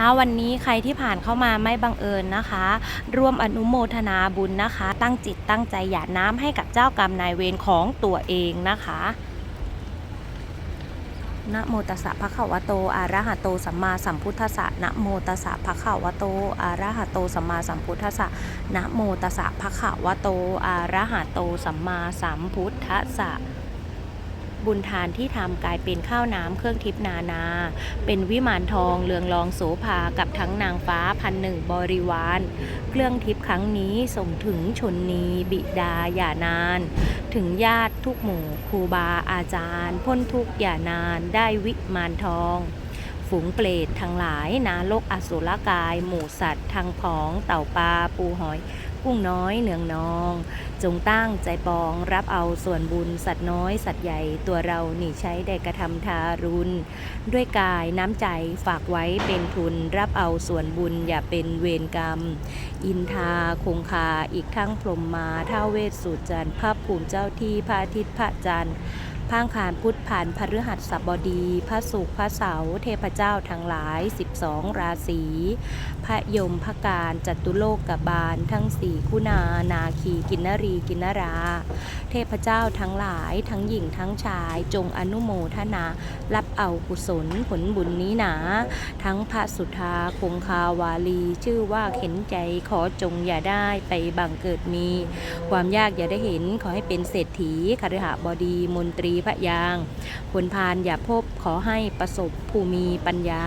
ช้าวันนี้ใครที่ผ่านเข้ามาไม่บังเอิญนะคะ ร่วมอนุโมทนาบุญนะคะ ตั้งจิตตั้งใจหยาดน้ำให้กับเจ้ากรรมนายเวรของตัวเองนะคะนะโมตัสสะภะคะวะโตอะระหะโตสัมมาสัมพุทธัสสะนะโมตัสสะภะคะวะโตอะระหะโตสัมมาสัมพุทธัสสะนะโมตัสสะภะคะวะโตอะระหะโตสัมมาสัมพุทธัสสะ บุญทานที่ทำกลายเป็นข้าวน้ำเครื่องทิพนานา เป็นวิมานทองเลืองรองโสภากับทั้งนางฟ้าพันหนึ่งบริวาร เครื่องทิพครั้งนี้ส่งถึงชนนีบิดาอย่านาน ถึงญาติทุกหมู่ครูบาอาจารย์ พ้นทุกอย่านานได้วิมานทองฝูงเปรตทั้งหลายนาโลกอสุรกาย หมู่สัตว์ทางผอง เต่าปลาปูหอย กุ้งน้อยเนืองนอง จงตั้งใจปองรับเอาส่วนบุญสัตว์น้อยสัตว์ใหญ่ตัวเราหนีใช้ได้กระทำทารุณ ด้วยกายน้ำใจฝากไว้เป็นทุนรับเอาส่วนบุญอย่าเป็นเวรกรรม อินทาคงคาอีกทั้งพรมมาท้าเวสสุจันทร์พระภูมิเจ้าที่พระอาทิตย์พระจันทร์ พางขานพุทธผ่านพฤหัสบดีพระศุกร์พระเสาร์เทพเจ้าทั้งหลาย 12 ราศีพระยมพระการจัตุโลกกบาลทั้งสี่คุณานาคีกินนรีกินนรา เทพเจ้าทั้งหลาย ทั้งหญิงทั้งชาย จงอนุโมทนา รับเอากุศลผลบุญนี้หนา ทั้งพระสุธาคงคาวาลี ชื่อว่าเข็นใจขอจงอย่าได้ไปบังเกิดมี ความยากอย่าได้เห็นขอให้เป็นเศรษฐีคฤหบดีมนตรีพระยางผลพานอย่าพบขอให้ประสบภูมิปัญญา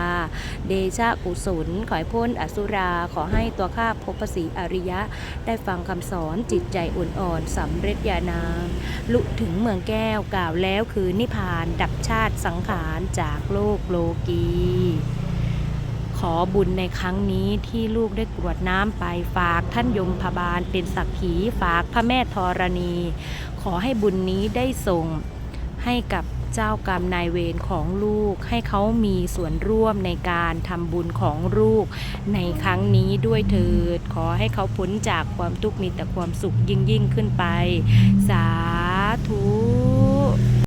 เดชะกุศลขอให้พ้นอสุราขอให้ตัวข้าพบพระศรีอริยะ ได้ฟังคำสอนจิตใจอ่อนๆสำเร็จญาณาลุถึงเมืองแก้วกล่าวแล้วคือนิพพานดับชาติสังขารจากโลกโลกีขอบุญในครั้งนี้ที่ลูกได้กรวดน้ำไปฝากท่านยมพบาลเป็นสักขีฝากพระแม่ธรณี ขอให้บุญนี้ได้ส่งให้กับ เจ้ากรรมนายเวรของลูก ให้เขามีส่วนร่วมในการทำบุญของลูก ในครั้งนี้ด้วยเถิด ขอให้เขาพ้นจากความทุกข์มีแต่ความสุขยิ่งยิ่งขึ้นไป สาธุ